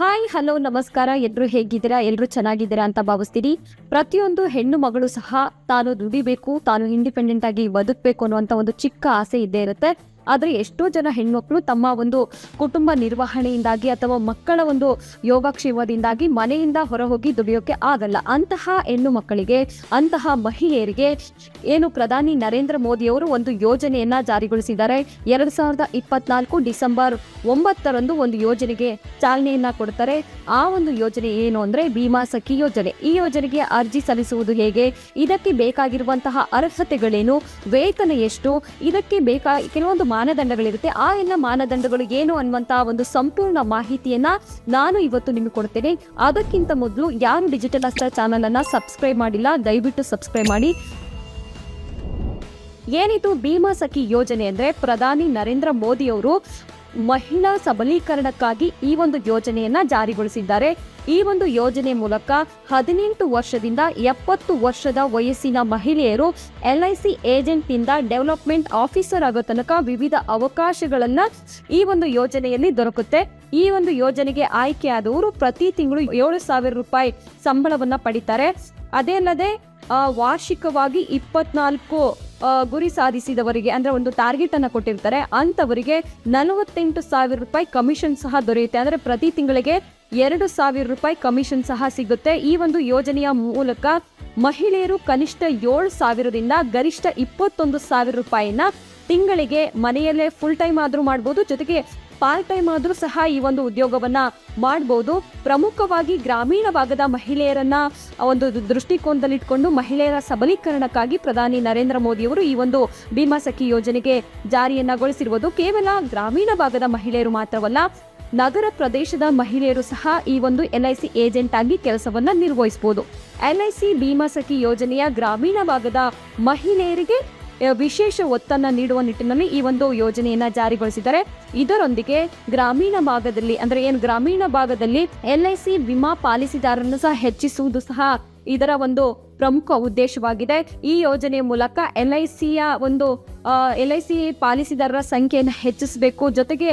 Hi hello ನಮಸ್ಕಾರ. ಎಲ್ರು ಹೇಗಿದ್ದೀರಾ? ಎಲ್ಲರೂ ಚೆನ್ನಾಗಿದ್ದೀರಾ ಅಂತ ಭಾವಿಸ್ತೀರಿ. ಪ್ರತಿಯೊಂದು ಹೆಣ್ಣು ಮಗಳು ಸಹ ತಾನು ದುಡಿಬೇಕು, ತಾನು ಇಂಡಿಪೆಂಡೆಂಟ್ ಆಗಿ ಬದುಕಬೇಕು ಅನ್ನುವಂಥ ಒಂದು ಚಿಕ್ಕ ಆಸೆ ಇದ್ದೇ ಇರುತ್ತೆ. ಆದರೆ ಎಷ್ಟೋ ಜನ ಹೆಣ್ಮಕ್ಳು ತಮ್ಮ ಒಂದು ಕುಟುಂಬ ನಿರ್ವಹಣೆಯಿಂದಾಗಿ ಅಥವಾ ಮಕ್ಕಳ ಒಂದು ಯೋಗಕ್ಷೇಮದಿಂದಾಗಿ ಮನೆಯಿಂದ ಹೊರಹೋಗಿ ದುಡಿಯೋಕೆ ಆಗಲ್ಲ. ಅಂತಹ ಹೆಣ್ಣು ಮಕ್ಕಳಿಗೆ, ಅಂತಹ ಮಹಿಳೆಯರಿಗೆ ಏನು ಪ್ರಧಾನಿ ನರೇಂದ್ರ ಮೋದಿಯವರು ಒಂದು ಯೋಜನೆಯನ್ನ ಜಾರಿಗೊಳಿಸಿದ್ದಾರೆ. ಎರಡ್ ಸಾವಿರದ ಇಪ್ಪತ್ನಾಲ್ಕು ಡಿಸೆಂಬರ್ ಒಂಬತ್ತರಂದು ಒಂದು ಯೋಜನೆಗೆ ಚಾಲನೆಯನ್ನ ಕೊಡ್ತಾರೆ. ಆ ಒಂದು ಯೋಜನೆ ಏನು ಅಂದ್ರೆ ಭೀಮಾ ಸಖಿ ಯೋಜನೆ. ಈ ಯೋಜನೆಗೆ ಅರ್ಜಿ ಸಲ್ಲಿಸುವುದು ಹೇಗೆ? ಇದಕ್ಕೆ ಬೇಕಾಗಿರುವಂತಹ ಅರ್ಹತೆಗಳೇನು? ವೇತನ ಎಷ್ಟು? ಇದಕ್ಕೆ ಬೇಕಾ, ಕೆಲವೊಂದು ಮಾನದಂಡಗಳಿರುತ್ತೆ. ಆ ಎಲ್ಲ ಮಾನದಂಡಗಳು ಏನು ಅನ್ನುವಂತಹ ಒಂದು ಸಂಪೂರ್ಣ ಮಾಹಿತಿಯನ್ನ ನಾನು ಇವತ್ತು ನಿಮಗೆ ಕೊಡ್ತೇನೆ. ಅದಕ್ಕಿಂತ ಮೊದಲು ಯಾರು ಡಿಜಿಟಲ್ ಅಸ್ತ್ರ ಚಾನಲ್ ಅನ್ನ ಸಬ್ಸ್ಕ್ರೈಬ್ ಮಾಡಿಲ್ಲ, ದಯವಿಟ್ಟು ಸಬ್ಸ್ಕ್ರೈಬ್ ಮಾಡಿ. ಏನಿದು ಭೀಮಾ ಸಖಿ ಯೋಜನೆ ಅಂದ್ರೆ ಪ್ರಧಾನಿ ನರೇಂದ್ರ ಮೋದಿ ಅವರು ಮಹಿಳಾ ಸಬಲೀಕರಣಕ್ಕಾಗಿ ಈ ಒಂದು ಯೋಜನೆಯನ್ನ ಜಾರಿಗೊಳಿಸಿದ್ದಾರೆ. ಈ ಒಂದು ಯೋಜನೆ ಮೂಲಕ ಹದಿನೆಂಟು ವರ್ಷದಿಂದ ಎಪ್ಪತ್ತು ವರ್ಷದ ವಯಸ್ಸಿನ ಮಹಿಳೆಯರು ಎಲ್ಐಸಿ ಏಜೆಂಟ್ನಿಂದ ಡೆವಲಪ್ಮೆಂಟ್ ಆಫೀಸರ್ ಆಗೋ ತನಕ ವಿವಿಧ ಅವಕಾಶಗಳನ್ನ ಈ ಒಂದು ಯೋಜನೆಯಲ್ಲಿ ದೊರಕುತ್ತೆ. ಈ ಒಂದು ಯೋಜನೆಗೆ ಆಯ್ಕೆಯಾದವರು ಪ್ರತಿ ತಿಂಗಳು ಏಳು ಸಾವಿರ ರೂಪಾಯಿ ಸಂಬಳವನ್ನ ಪಡಿತಾರೆ. ಅದೇ ಅಲ್ಲದೆ ವಾರ್ಷಿಕವಾಗಿ ಇಪ್ಪತ್ನಾಲ್ಕು ಗುರಿ ಸಾಧಿಸಿದವರಿಗೆ ಅಂದರೆ ಒಂದು ಟಾರ್ಗೆಟ್ ಅನ್ನು ಕೊಟ್ಟಿರ್ತಾರೆ. ಅಂಥವರಿಗೆ ನಲವತ್ತೆಂಟು ಸಾವಿರ ರೂಪಾಯಿ ಕಮಿಷನ್ ಸಹ ದೊರೆಯುತ್ತೆ. ಅಂದರೆ ಪ್ರತಿ ತಿಂಗಳಿಗೆ ಎರಡು ಸಾವಿರ ರೂಪಾಯಿ ಕಮಿಷನ್ ಸಹ ಸಿಗುತ್ತೆ. ಈ ಒಂದು ಯೋಜನೆಯ ಮೂಲಕ ಮಹಿಳೆಯರು ಕನಿಷ್ಠ ಏಳು ಸಾವಿರದಿಂದ ಗರಿಷ್ಠ ಇಪ್ಪತ್ತೊಂದು ಸಾವಿರ ರೂಪಾಯಿನ ತಿಂಗಳಿಗೆ ಮನೆಯಲ್ಲೇ ಫುಲ್ ಟೈಮ್ ಆದರೂ ಮಾಡ್ಬೋದು. ಜೊತೆಗೆ ಪಾರ್ಟ್ ಟೈಮ್ ಆದರೂ ಸಹ ಈ ಒಂದು ಉದ್ಯೋಗವನ್ನ ಮಾಡಬಹುದು ಪ್ರಮುಖವಾಗಿ ಗ್ರಾಮೀಣ ಭಾಗದ ಮಹಿಳೆಯರನ್ನ ಒಂದು ದೃಷ್ಟಿಕೋನದಲ್ಲಿಟ್ಕೊಂಡು ಮಹಿಳೆಯರ ಸಬಲೀಕರಣಕ್ಕಾಗಿ ಪ್ರಧಾನಿ ನರೇಂದ್ರ ಮೋದಿಯವರು ಈ ಒಂದು ಭೀಮಾ ಸಖಿ ಯೋಜನೆಗೆ ಜಾರಿಯನ್ನಗೊಳಿಸಿರುವುದು ಕೇವಲ ಗ್ರಾಮೀಣ ಭಾಗದ ಮಹಿಳೆಯರು ಮಾತ್ರವಲ್ಲ, ನಗರ ಪ್ರದೇಶದ ಮಹಿಳೆಯರು ಸಹ ಈ ಒಂದು ಎಲ್ಐಸಿ ಏಜೆಂಟ್ ಆಗಿ ಕೆಲಸವನ್ನ ನಿರ್ವಹಿಸಬಹುದು ಸಿ ಭೀಮಾ ಸಖಿ ಯೋಜನೆಯ ಗ್ರಾಮೀಣ ಭಾಗದ ಮಹಿಳೆಯರಿಗೆ ವಿಶೇಷ ಒತ್ತನ್ನ ನೀಡುವ ನಿಟ್ಟಿನಲ್ಲಿ ಈ ಒಂದು ಯೋಜನೆಯನ್ನ ಜಾರಿಗೊಳಿಸಿದ್ದಾರೆ. ಇದರೊಂದಿಗೆ ಗ್ರಾಮೀಣ ಭಾಗದಲ್ಲಿ, ಅಂದ್ರೆ ಏನು ಗ್ರಾಮೀಣ ಭಾಗದಲ್ಲಿ ಎಲ್ಐಸಿ ವಿಮಾ ಪಾಲಿಸಿದಾರರನ್ನು ಸಹ ಹೆಚ್ಚಿಸುವುದು ಸಹ ಇದರ ಒಂದು ಪ್ರಮುಖ ಉದ್ದೇಶವಾಗಿದೆ. ಈ ಯೋಜನೆಯ ಮೂಲಕ ಎಲ್ ಐ ಸಿಯ ಒಂದು ಎಲ್ ಐ ಸಿ ಪಾಲಿಸಿದಾರರ ಸಂಖ್ಯೆಯನ್ನು ಹೆಚ್ಚಿಸಬೇಕು, ಜೊತೆಗೆ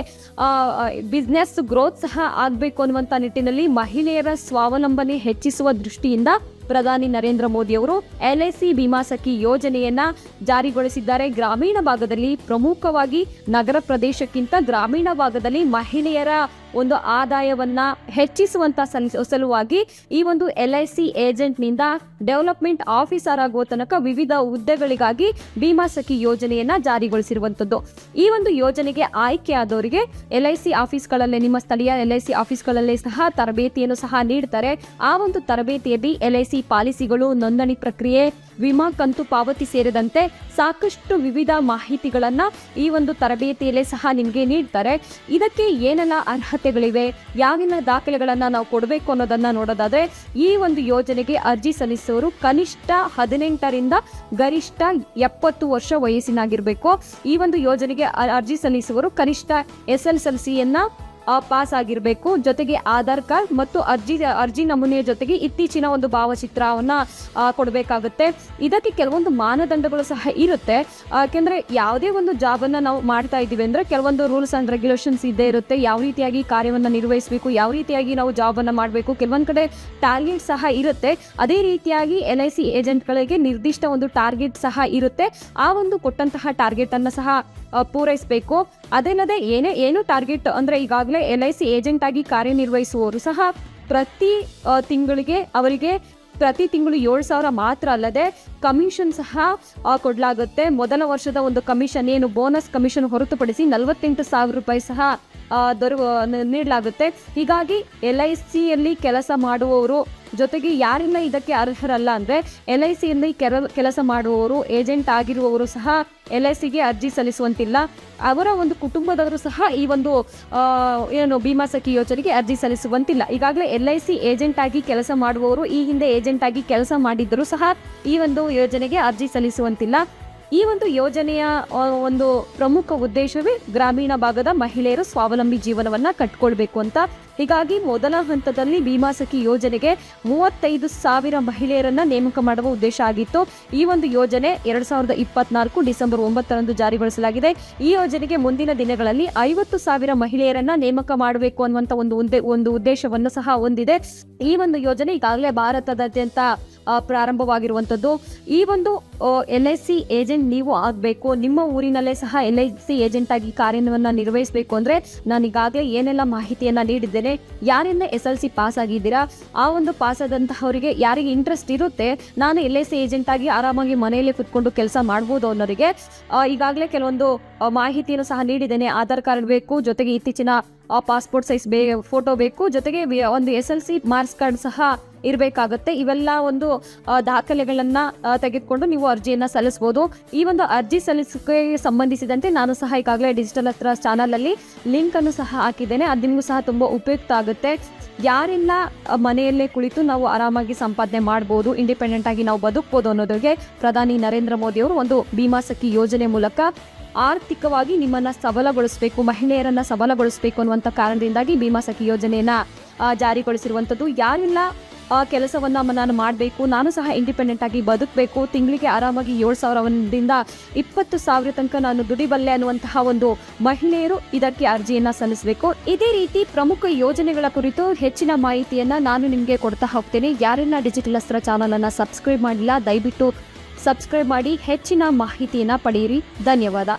ಬಿಸ್ನೆಸ್ ಗ್ರೋತ್ ಸಹ ಆಗಬೇಕು ಅನ್ನುವಂಥ ನಿಟ್ಟಿನಲ್ಲಿ ಮಹಿಳೆಯರ ಸ್ವಾವಲಂಬನೆ ಹೆಚ್ಚಿಸುವ ದೃಷ್ಟಿಯಿಂದ ಪ್ರಧಾನಿ ನರೇಂದ್ರ ಮೋದಿ ಅವರು L I C Bima Sakhi ಯೋಜನೆಯನ್ನ ಜಾರಿಗೊಳಿಸಿದ್ದಾರೆ. ಗ್ರಾಮೀಣ ಭಾಗದಲ್ಲಿ ಪ್ರಮುಖವಾಗಿ ನಗರ ಪ್ರದೇಶಕ್ಕಿಂತ ಗ್ರಾಮೀಣ ಭಾಗದಲ್ಲಿ ಮಹಿಳೆಯರ ಒಂದು ಆದಾಯವನ್ನ ಹೆಚ್ಚಿಸುವಂತ ಸಲ್- ಸಲುವಾಗಿ ಈ ಒಂದು ಎಲ್ ಐ ಸಿ ಏಜೆಂಟ್ನಿಂದ ಡೆವಲಪ್ಮೆಂಟ್ ಆಫೀಸರ್ ಆಗುವ ತನಕ ವಿವಿಧ ಹುದ್ದೆಗಳಿಗಾಗಿ ಭೀಮಾ ಸಖಿ ಯೋಜನೆಯನ್ನ ಜಾರಿಗೊಳಿಸಿರುವಂತದ್ದು. ಈ ಒಂದು ಯೋಜನೆಗೆ ಆಯ್ಕೆಯಾದವರಿಗೆ ಎಲ್ ಐ ಸಿ ಆಫೀಸ್ಗಳಲ್ಲೇ, ನಿಮ್ಮ ಸ್ಥಳೀಯ ಎಲ್ ಐ ಸಿ ಆಫೀಸ್ಗಳಲ್ಲೇ ಸಹ ತರಬೇತಿಯನ್ನು ಸಹ ನೀಡ್ತಾರೆ. ಆ ಒಂದು ತರಬೇತಿಯಲ್ಲಿ ಎಲ್ ಐ ಸಿ ಪಾಲಿಸಿಗಳು, ನೋಂದಣಿ ಪ್ರಕ್ರಿಯೆ, ವಿಮಾ ಕಂತು ಪಾವತಿ ಸೇರಿದಂತೆ ಸಾಕಷ್ಟು ವಿವಿಧ ಮಾಹಿತಿಗಳನ್ನ ಈ ಒಂದು ತರಬೇತಿಯಲ್ಲೇ ಸಹ ನಿಮಗೆ ನೀಡ್ತಾರೆ. ಇದಕ್ಕೆ ಏನೆಲ್ಲ ಅರ್ಹತೆಗಳಿವೆ ಯಾವೆಲ್ಲ ದಾಖಲೆಗಳನ್ನ ನಾವು ಕೊಡಬೇಕು ಅನ್ನೋದನ್ನ ನೋಡೋದಾದ್ರೆ, ಈ ಒಂದು ಯೋಜನೆಗೆ ಅರ್ಜಿ ಸಲ್ಲಿಸುವವರು ಕನಿಷ್ಠ ಹದಿನೆಂಟರಿಂದ ಗರಿಷ್ಠ ಎಪ್ಪತ್ತು ವರ್ಷ ವಯಸ್ಸಿನಾಗಿರ್ಬೇಕು. ಈ ಒಂದು ಯೋಜನೆಗೆ ಅರ್ಜಿ ಸಲ್ಲಿಸುವವರು ಕನಿಷ್ಠ ಎಸ್ ಎಲ್ ಎಲ್ ಸಿಯನ್ನ ಪಾಸ್ ಆಗಿರಬೇಕು. ಜೊತೆಗೆ ಆಧಾರ್ ಕಾರ್ಡ್ ಮತ್ತು ಅರ್ಜಿ ಅರ್ಜಿ ನಮೂನೆಯ ಜೊತೆಗೆ ಇತ್ತೀಚಿನ ಒಂದು ಭಾವಚಿತ್ರವನ್ನು ಕೊಡಬೇಕಾಗುತ್ತೆ. ಇದಕ್ಕೆ ಕೆಲವೊಂದು ಮಾನದಂಡಗಳು ಸಹ ಇರುತ್ತೆ. ಯಾಕೆಂದರೆ ಯಾವುದೇ ಒಂದು ಜಾಬನ್ನು ನಾವು ಮಾಡ್ತಾ ಇದ್ದೀವಿ ಅಂದರೆ ಕೆಲವೊಂದು ರೂಲ್ಸ್ ಅಂಡ್ ರೆಗ್ಯುಲೇಷನ್ಸ್ ಇದ್ದೇ ಇರುತ್ತೆ. ಯಾವ ರೀತಿಯಾಗಿ ಕಾರ್ಯವನ್ನು ನಿರ್ವಹಿಸಬೇಕು, ಯಾವ ರೀತಿಯಾಗಿ ನಾವು ಜಾಬನ್ನು ಮಾಡಬೇಕು, ಕೆಲವೊಂದು ಕಡೆ ಟಾರ್ಗೆಟ್ ಸಹ ಇರುತ್ತೆ. ಅದೇ ರೀತಿಯಾಗಿ ಎಲ್ ಐ ಸಿ ಏಜೆಂಟ್ಗಳಿಗೆ ನಿರ್ದಿಷ್ಟ ಒಂದು ಟಾರ್ಗೆಟ್ ಸಹ ಇರುತ್ತೆ. ಆ ಒಂದು ಕೊಟ್ಟಂತಹ ಟಾರ್ಗೆಟನ್ನು ಸಹ ಪೂರೈಸಬೇಕು. ಅದೇನದೇ, ಏನೇ, ಏನು ಟಾರ್ಗೆಟ್ ಅಂದ್ರೆ ಈಗಾಗಲೇ ಎಲ್ ಐ ಸಿ ಏಜೆಂಟ್ ಆಗಿ ಕಾರ್ಯನಿರ್ವಹಿಸುವವರು ಸಹ ಪ್ರತಿ ತಿಂಗಳಿಗೆ ಅವರಿಗೆ ಪ್ರತಿ ತಿಂಗಳು ಏಳು ಸಾವಿರ ಮಾತ್ರ ಅಲ್ಲದೆ ಕಮಿಷನ್ ಸಹ ಕೊಡಲಾಗುತ್ತೆ. ಮೊದಲ ವರ್ಷದ ಒಂದು ಕಮಿಷನ್ ಏನು ಬೋನಸ್ ಕಮಿಷನ್ ಹೊರತುಪಡಿಸಿ ನಲವತ್ತೆಂಟು ಸಾವಿರ ರೂಪಾಯಿ ಸಹ ದೊರ ನೀಡಲಾಗುತ್ತೆ. ಹೀಗಾಗಿ ಎಲ್ ಐ ಸಿಯಲ್ಲಿ ಕೆಲಸ ಮಾಡುವವರು ಜೊತೆಗೆ ಯಾರೆಲ್ಲ ಇದಕ್ಕೆ ಅರ್ಹರಲ್ಲ ಅಂದ್ರೆ ಎಲ್ ಐ ಸಿಯಲ್ಲಿ ಕೆಲಸ ಮಾಡುವವರು, ಏಜೆಂಟ್ ಆಗಿರುವವರು ಸಹ ಎಲ್ ಐ ಸಿಗೆ ಅರ್ಜಿ ಸಲ್ಲಿಸುವಂತಿಲ್ಲ. ಅವರ ಒಂದು ಕುಟುಂಬದವರು ಸಹ ಈ ಒಂದು ಏನು ಭೀಮಾ ಸಖಿ ಯೋಜನೆಗೆ ಅರ್ಜಿ ಸಲ್ಲಿಸುವಂತಿಲ್ಲ. ಈಗಾಗಲೇ ಎಲ್ ಐ ಸಿ ಏಜೆಂಟ್ ಆಗಿ ಕೆಲಸ ಮಾಡುವವರು ಈ ಹಿಂದೆ ಏಜೆಂಟ್ ಆಗಿ ಕೆಲಸ ಮಾಡಿದ್ದರೂ ಸಹ ಈ ಒಂದು ಯೋಜನೆಗೆ ಅರ್ಜಿ ಸಲ್ಲಿಸುವಂತಿಲ್ಲ. ಈ ಒಂದು ಯೋಜನೆಯ ಒಂದು ಪ್ರಮುಖ ಉದ್ದೇಶವೇ ಗ್ರಾಮೀಣ ಭಾಗದ ಮಹಿಳೆಯರು ಸ್ವಾವಲಂಬಿ ಜೀವನವನ್ನ ಕಟ್ಕೊಳ್ಬೇಕು ಅಂತ. ಹೀಗಾಗಿ ಮೊದಲ ಹಂತದಲ್ಲಿ ಭೀಮಾಸಖಿ ಯೋಜನೆಗೆ ಮೂವತ್ತೈದು ಸಾವಿರ ಮಹಿಳೆಯರನ್ನ ನೇಮಕ ಮಾಡುವ ಉದ್ದೇಶ ಆಗಿತ್ತು. ಈ ಒಂದು ಯೋಜನೆ ಎರಡ್ ಸಾವಿರದ ಇಪ್ಪತ್ನಾಲ್ಕು ಡಿಸೆಂಬರ್ ಒಂಬತ್ತರಂದು ಜಾರಿಗೊಳಿಸಲಾಗಿದೆ. ಈ ಯೋಜನೆಗೆ ಮುಂದಿನ ದಿನಗಳಲ್ಲಿ ಐವತ್ತು ಸಾವಿರ ಮಹಿಳೆಯರನ್ನ ನೇಮಕ ಮಾಡಬೇಕು ಅನ್ನುವಂತ ಒಂದು ಒಂದು ಉದ್ದೇಶವನ್ನು ಸಹ ಹೊಂದಿದೆ. ಈ ಒಂದು ಯೋಜನೆ ಈಗಾಗಲೇ ಭಾರತದಾದ್ಯಂತ ಪ್ರಾರಂಭವಾಗಿರುವಂಥದ್ದು ಈ ಒಂದು ಎಲ್ ಐ ಸಿ ಏಜೆಂಟ್ ನೀವು ಆಗಬೇಕು. ನಿಮ್ಮ ಊರಿನಲ್ಲೇ ಸಹ ಎಲ್ ಐ ಸಿ ಏಜೆಂಟ್ ಆಗಿ ಕಾರ್ಯವನ್ನು ನಿರ್ವಹಿಸಬೇಕು ಅಂದರೆ ನಾನು ಈಗಾಗಲೇ ಏನೆಲ್ಲ ಮಾಹಿತಿಯನ್ನು ನೀಡಿದ್ದೇನೆ, ಯಾರಿಂದ ಎಸ್ ಎಲ್ ಸಿ ಪಾಸ್ ಆಗಿದ್ದೀರಾ, ಆ ಒಂದು ಪಾಸ್ ಆದಂತಹವರಿಗೆ ಯಾರಿಗೆ ಇಂಟ್ರೆಸ್ಟ್ ಇರುತ್ತೆ, ನಾನು ಎಲ್ ಐ ಸಿ ಏಜೆಂಟ್ ಆಗಿ ಆರಾಮಾಗಿ ಮನೆಯಲ್ಲೇ ಕುತ್ಕೊಂಡು ಕೆಲಸ ಮಾಡ್ಬೋದು ಅನ್ನೋರಿಗೆ ಈಗಾಗಲೇ ಕೆಲವೊಂದು ಮಾಹಿತಿಯನ್ನು ಸಹ ನೀಡಿದ್ದೇನೆ. ಆಧಾರ್ ಕಾರ್ಡ್ ಬೇಕು, ಜೊತೆಗೆ ಇತ್ತೀಚಿನ ಪಾಸ್ಪೋರ್ಟ್ ಸೈಜ್ ಬೇ ಫೋಟೋ ಬೇಕು, ಜೊತೆಗೆ ಒಂದು S L C marks card ಸಹ ಇರಬೇಕಾಗುತ್ತೆ. ಇವೆಲ್ಲ ಒಂದು ದಾಖಲೆಗಳನ್ನು ತೆಗೆದುಕೊಂಡು ನೀವು ಅರ್ಜಿಯನ್ನ ಸಲ್ಲಿಸಬಹುದು ಈ ಒಂದು ಅರ್ಜಿ ಸಲ್ಲಿಸಕ್ಕೆ ಸಂಬಂಧಿಸಿದಂತೆ ನಾನು ಸಹ ಈಗಾಗಲೇ ಡಿಜಿಟಲ್ ಹತ್ರ ಚಾನಲ್ ಅಲ್ಲಿ ಲಿಂಕ್ ಅನ್ನು ಸಹ ಹಾಕಿದ್ದೇನೆ. ಅದು ನಿಮಗೂ ಸಹ ತುಂಬಾ ಉಪಯುಕ್ತ ಆಗುತ್ತೆ. ಯಾರೆಲ್ಲ ಮನೆಯಲ್ಲೇ ಕುಳಿತು ನಾವು ಆರಾಮಾಗಿ ಸಂಪಾದನೆ ಮಾಡ್ಬೋದು ಇಂಡಿಪೆಂಡೆಂಟ್ ಆಗಿ ನಾವು ಬದುಕ್ಬೋದು ಅನ್ನೋದಕ್ಕೆ ಪ್ರಧಾನಿ ನರೇಂದ್ರ ಮೋದಿ ಅವರು ಒಂದು ಭೀಮಾ ಸಖಿ ಯೋಜನೆ ಮೂಲಕ ಆರ್ಥಿಕವಾಗಿ ನಿಮ್ಮನ್ನ ಸಬಲಗೊಳಿಸಬೇಕು, ಮಹಿಳೆಯರನ್ನ ಸಬಲಗೊಳಿಸಬೇಕು ಅನ್ನುವಂಥ ಕಾರಣದಿಂದಾಗಿ ಭೀಮಾ ಸಖಿ ಯೋಜನೆಯನ್ನ ಜಾರಿಗೊಳಿಸಿರುವಂಥದ್ದು. ಯಾರೆಲ್ಲ ಕೆಲಸವನ್ನ ನಾನು ಮಾಡಬೇಕು, ನಾನು ಸಹ ಇಂಡಿಪೆಂಡೆಂಟ್ ಆಗಿ ಬದುಕಬೇಕು, ತಿಂಗಳಿಗೆ ಆರಾಮಾಗಿ ಏಳು ಸಾವಿರದಿಂದ ಇಪ್ಪತ್ತು ಸಾವಿರ ತನಕ ನಾನು ದುಡಿಬಲ್ಲೆ ಅನ್ನುವಂತಹ ಒಂದು ಮಹಿಳೆಯರು ಇದಕ್ಕೆ ಅರ್ಜಿಯನ್ನ ಸಲ್ಲಿಸಬೇಕು. ಇದೇ ರೀತಿ ಪ್ರಮುಖ ಯೋಜನೆಗಳ ಕುರಿತು ಹೆಚ್ಚಿನ ಮಾಹಿತಿಯನ್ನ ನಾನು ನಿಮಗೆ ಕೊಡ್ತಾ ಹೋಗ್ತೇನೆ. ಯಾರೆಲ್ಲ ಡಿಜಿಟಲ್ ಅಸ್ತ್ರ ಚಾನಲ್ ಅನ್ನ ಸಬ್ಸ್ಕ್ರೈಬ್ ಮಾಡಿಲ್ಲ, ದಯವಿಟ್ಟು ಸಬ್ಸ್ಕ್ರೈಬ್ ಮಾಡಿ ಹೆಚ್ಚಿನ ಮಾಹಿತಿಯನ್ನು ಪಡೆಯಿರಿ. ಧನ್ಯವಾದ.